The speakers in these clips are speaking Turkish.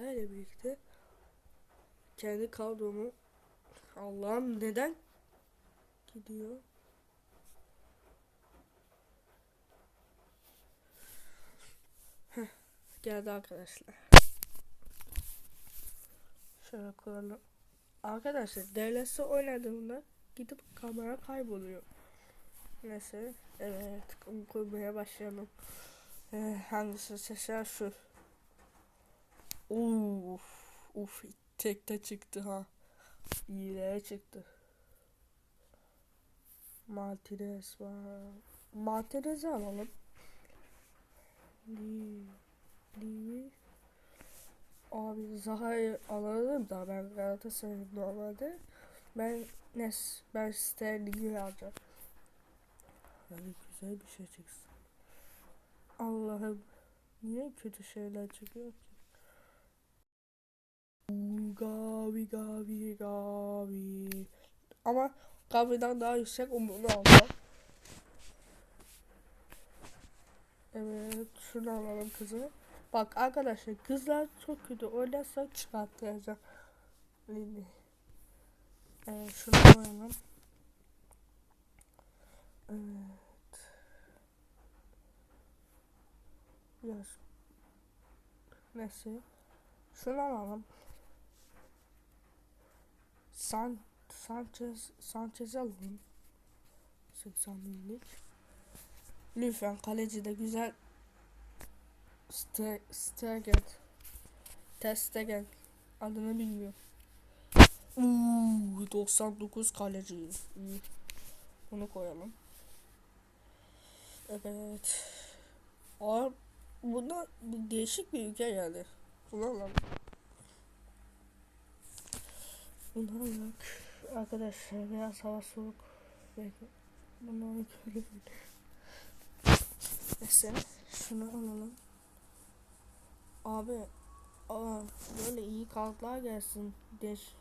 sizlerle birlikte kendi kadromu Allah'ım neden gidiyor? Heh, geldi arkadaşlar. Şöyle kuralım. Arkadaşlar DLS oynadığımda gidip kamera kayboluyor. Neyse evet kurmaya başlayalım. Ee, hangisi seçer şu. Uf, uf tekte çıktı ha. İyilere çıktı. Martinez var. Martinez'i alalım. Lee. Abi Zaha'yı alalım da ben Galatasaray'ım normalde. Ben Nes, ben Sterling'i alacağım. Hadi güzel bir şey çıksın. Allah'ım niye kötü şeyler çıkıyor ki? Gavi Gavi Gavi. Ama Gavi'den daha yüksek umurunu alma. Evet şunu alalım kızı. Bak arkadaşlar kızlar çok kötü oynarsa çıkartacağım. Lili. Evet şunu koyalım. Evet. Yaz. Neyse. Şunu alalım. San Sanchez Sanchez alalım. 80 binlik. Lütfen kaleci de güzel Ste Stegen Testegen adını bilmiyorum. Uuu 99 kaleci. İyi. Bunu koyalım. Evet. Aa, bunda bu değişik bir ülke yani. Bunu alalım. Arkadaşlar biraz hava soğuk. Bunu böyle Neyse şunu alalım. Abi aa, böyle iyi kartlar gelsin. Deş.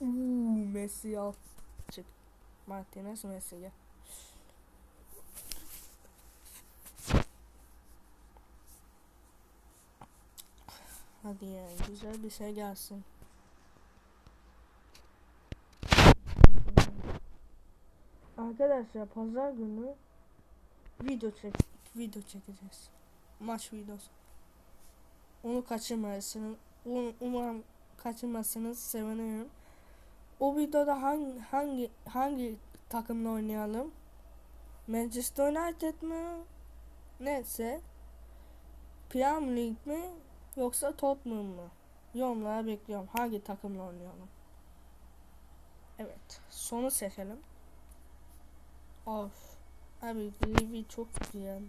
Uuu Messi al. Çık. Martinez Messi gel. Hadi ya güzel bir şey gelsin. Arkadaşlar pazar günü video çek video çekeceğiz. Maç videosu. Onu kaçırmayasınız. Um, umarım kaçırmazsınız. Sevinirim. O videoda hangi hangi hangi takımla oynayalım? Manchester United mi? Neyse. Premier League mi? Yoksa Tottenham mı? Yorumlara bekliyorum. Hangi takımla oynayalım? Evet. Sonu seçelim. Of. Abi Levy çok yani.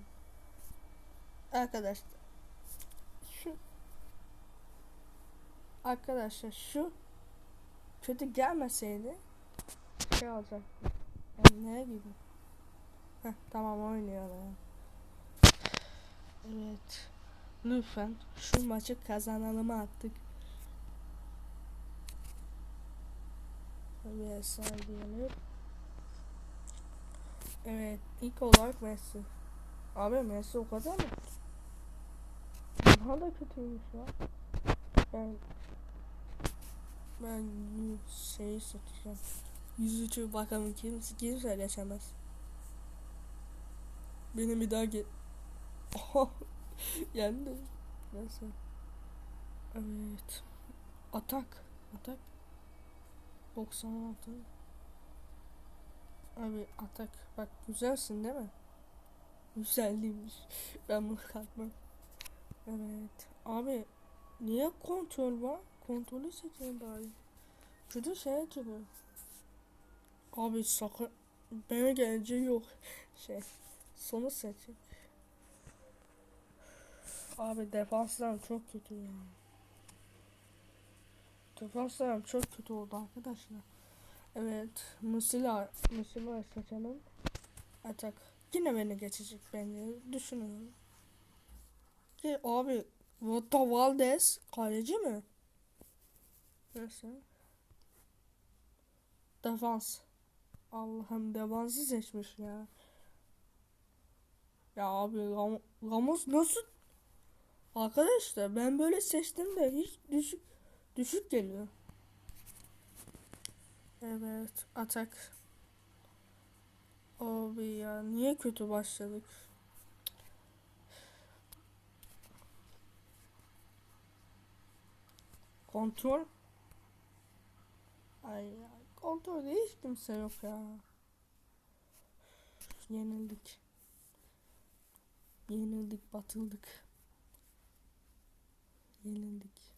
Arkadaşlar. Şu. Arkadaşlar şu. Kötü gelmeseydi. Şey olacak. Yani ne gibi? Heh, tamam oynuyor yani. Evet. Lütfen şu maçı kazanalım artık. Bir diyelim. Evet ilk olarak Messi. Abi Messi o kadar mı? Daha da kötüymüş ya. Ben ben şeyi satacağım. Yüzücü bakalım kimse kimse geçemez. Beni bir daha. Oh, yendi. Neyse. Evet. Atak. Atak. 96. Abi atak. Bak güzelsin değil mi? Güzelliğmiş. ben bunu katmam. Evet. Abi niye kontrol var? Kontrolü seçeyim bari. Kötü şey çıkıyor. Abi sakın bana gelince yok. Şey sonu seçin. Abi defanslarım çok kötü ya. Defanslarım çok kötü oldu arkadaşlar. Evet. Musila. Musila seçelim. Atak. Yine beni geçecek bence. Düşünüyorum. Ki abi Vota Valdez kaleci mi? Neyse. Defans. Allah'ım defansı seçmiş ya. Ya abi Ram Ramos nasıl Arkadaşlar ben böyle seçtim de hiç düşük düşük geliyor. Evet atak. Abi ya niye kötü başladık? Kontrol. Ay ya kontrolde hiç kimse yok ya. Yenildik. Yenildik, batıldık. Yenildik.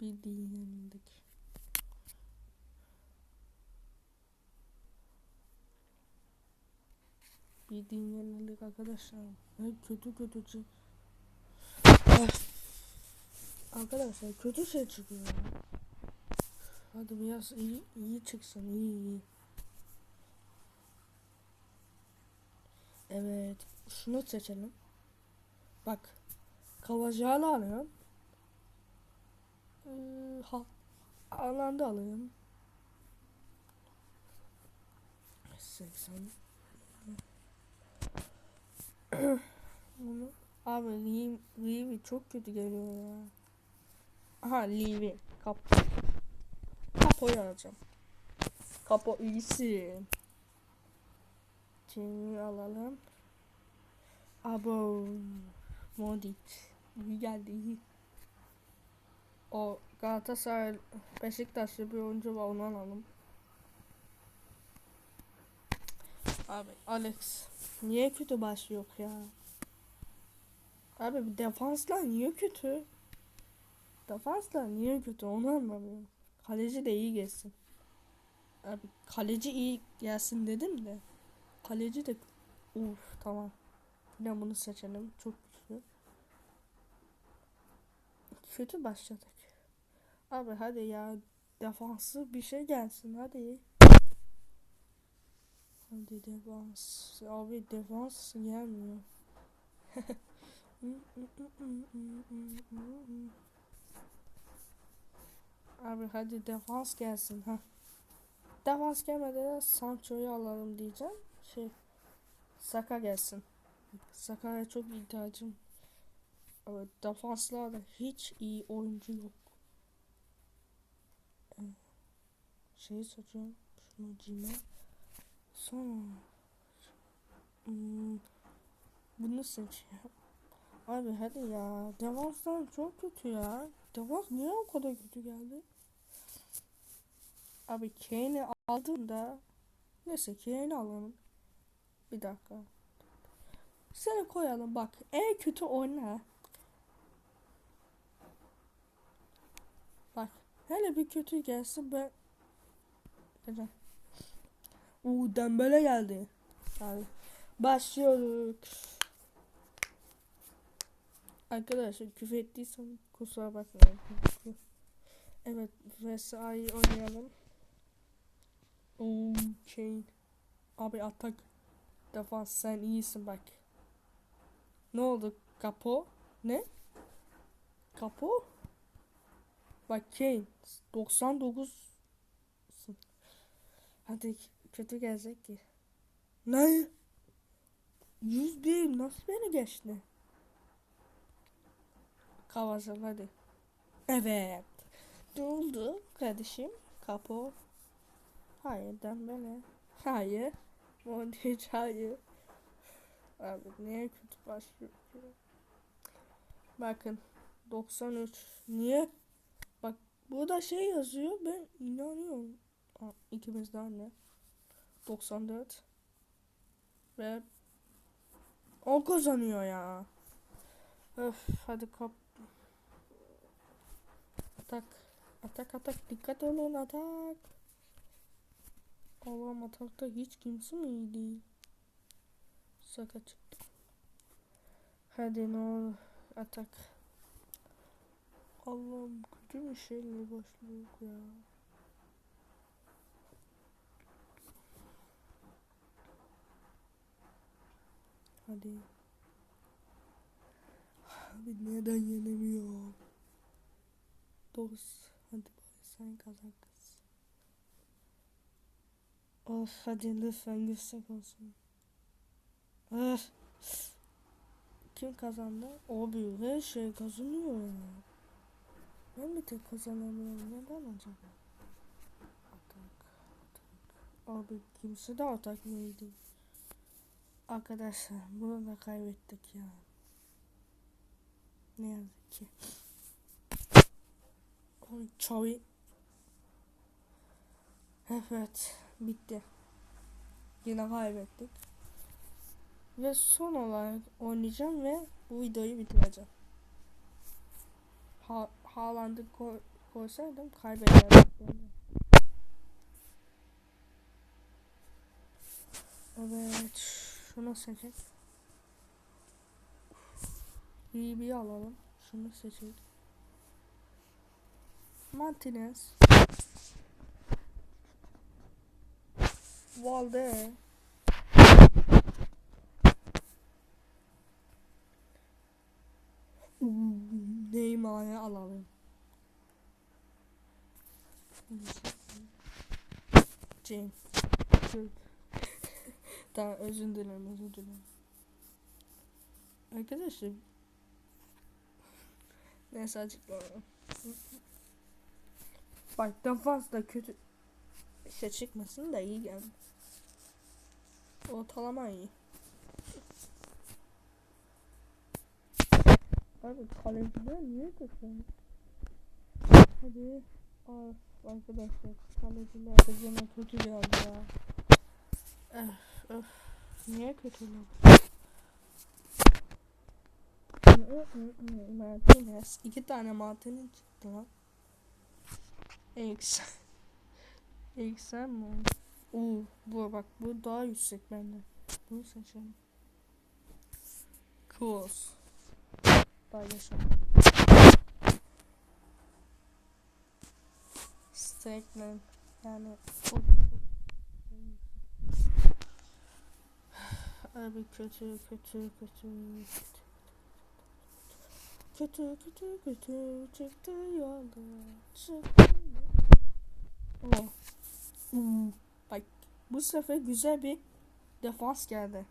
Bildiğin yenildik. Bildiğin yenildik arkadaşlar. Hep kötü kötü çı- Arkadaşlar kötü şey çıkıyor. Hadi biraz iyi iyi çıksın iyi iyi. Evet. Şunu seçelim. Bak. Kavacağını alıyorum. Ee, ha, alanda alayım. 80. Bunu. Abi Lee, Lee'vi çok kötü geliyor ya. Aha Lee'vi. Kap. Kapo'yu alacağım. Kapo iyisi. Şimdi alalım. Abo. Modric. İyi geldi iyi. O Galatasaray Beşiktaşlı bir oyuncu var onu alalım. Abi Alex. Niye kötü baş yok ya? Abi defanslar niye kötü? Defanslar niye kötü onu anlamıyorum. Kaleci de iyi gelsin. Abi kaleci iyi gelsin dedim de. Kaleci de Uf tamam. Yine bunu seçelim. Çok güçlü. Kötü başladık. Abi hadi ya. Defansı bir şey gelsin hadi. Hadi defans. Abi defans gelmiyor. Abi hadi defans gelsin ha. Defans gelmedi de Sancho'yu alalım diyeceğim. Şey Saka gelsin. Saka'ya çok ihtiyacım. Evet, defanslarda hiç iyi oyuncu yok. Evet. Şeyi seçiyorum. Şunu cime. Sonra hmm, bunu seçiyorum. Abi hadi ya. Devanslar çok kötü ya. Devans niye o kadar kötü geldi? Abi Kane'i aldığımda neyse Kane'i alalım. Bir dakika. Seni koyalım bak. En kötü oyna. Bak. Hele bir kötü gelsin ben. Güzel. Uuu Dembele geldi. Yani başlıyoruz. Arkadaşlar küfür ettiysem kusura bakmayın. Evet VSA'yı oynayalım. Uuu Kane. Abi atak. Defans sen iyisin bak. Ne oldu? Kapo? Ne? Kapo? Bak Kane 99 Hadi kötü gelecek ki. Ne? 101 nasıl beni geçti? Kavazım hadi. Evet. Doldu kardeşim. Kapo. Hayır Dembele. Hayır. Modric hayır. Abi niye kötü başlıyor ki? Bakın 93 niye? Bak burada şey yazıyor ben inanıyorum. Aa, ikimiz de anne. 94 ve o kazanıyor ya. Öf hadi kap. Atak. Atak atak dikkat olun atak. Allah'ım atakta hiç kimse mi değil? Saka çıktı. Hadi ne olur atak. Allah'ım kötü bir şeyle başlıyor ya. Hadi. Abi neden yenemiyor? Dokuz. Hadi bari sen kazan kız. Of hadi lütfen yüksek olsun. Ah. kim kazandı? Abi her şey kazanıyor ya. Ben bir tek kazanamıyorum. Neden acaba? Atak, atak. Abi kimse de atak neydi? Arkadaşlar bunu da kaybettik ya. Ne yazık ki. Çavi. Evet bitti. Yine kaybettik. Ve son olarak oynayacağım ve bu videoyu bitireceğim. Ha Haaland'ı koy koysaydım kaybederdim. Evet. Şunu seçelim. İyi bir alalım. Şunu seçelim. Martinez. Valde. Neymar'ı alalım. James. Tamam özür dilerim özür dilerim. Arkadaşlar Neyse açıklamıyorum. Bak defans da kötü şey çıkmasın da iyi geldi. Ortalama iyi. Abi kaleciler niye kötü? Hadi. Of arkadaşlar kaleciler de yine kötü geldi ya. Öf. Niye kötüler? Martinez. iki tane Martinez çıktı lan. X. X'en mi? Oo, bu bak bu daha yüksek bende. Bunu seçelim. Cross. Paylaşalım. Stackman. Yani o Abi kötü kötü kötü kötü kötü kötü çıktı yolda çıktı Oh. Hmm. Bak bu sefer güzel bir defans geldi.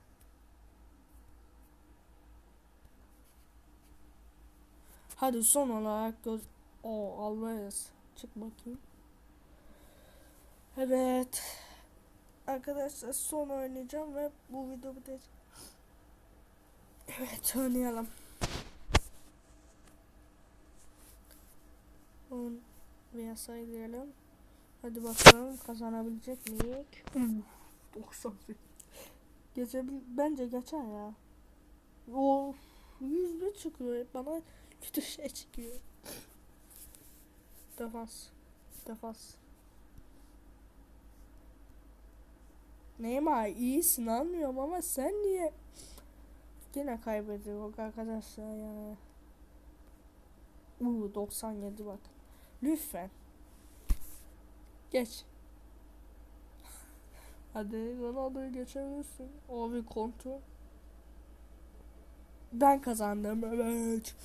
Hadi son olarak göz... O Alvarez. Çık bakayım. Evet. Arkadaşlar son oynayacağım ve bu video bitecek. Evet oynayalım. On veya sayılayalım. Hadi bakalım kazanabilecek miyiz? 91. Geçebil bence geçer ya. O 101 çıkıyor bana kötü şey çıkıyor. Defans. Defans. Neymar iyisin anlıyorum ama sen niye yine kaybediyor arkadaşlar ya. Uuu 97 bak. Lütfen. Geç. Hadi Ronaldo'yu geçebilirsin. O bir kontrol. Ben kazandım. Evet.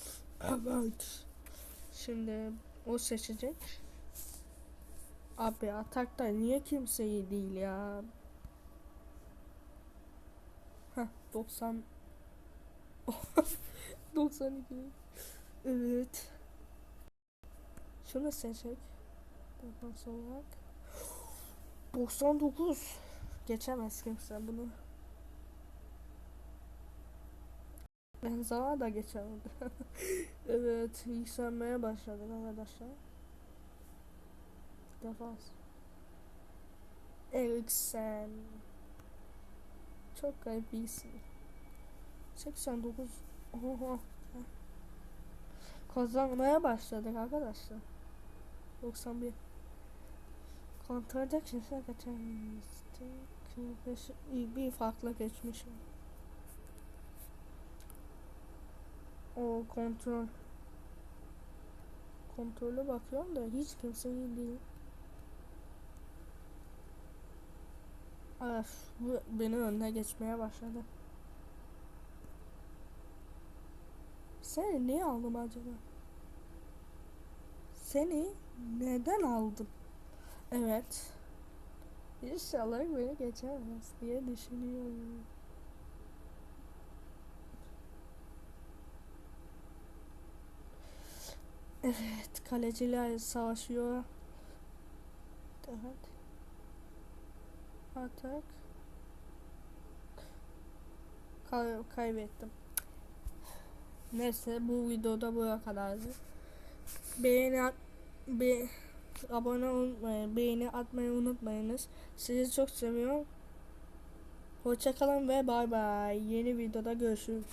Evet. Şimdi o seçecek. Abi atakta niye kimse iyi değil ya? Heh 90 92 Evet. Şunu seçecek. Defans olarak. 99. Geçemez kimse bunu. Ben sana da geçemedi. evet, yükselmeye başladık arkadaşlar. Defans. Eriksen. Çok garip bir isim. 89. Oha. Kazanmaya başladık arkadaşlar. 91. Kontrolde kimse geçemezdi. Bir farklı geçmişim. O kontrol. Kontrolü bakıyorum da hiç kimse iyi değil. Öf, bu beni önüne geçmeye başladı. Seni niye aldım acaba? Seni neden aldım? Evet. İnşallah beni geçemez diye düşünüyorum. Evet, kaleciler savaşıyor. Evet. Atak. Kay kaybettim. Neyse bu videoda buraya kadardı. Beğeni at be abone olmayı, beğeni atmayı unutmayınız. Sizi çok seviyorum. Hoşçakalın ve bay bay. Yeni videoda görüşürüz.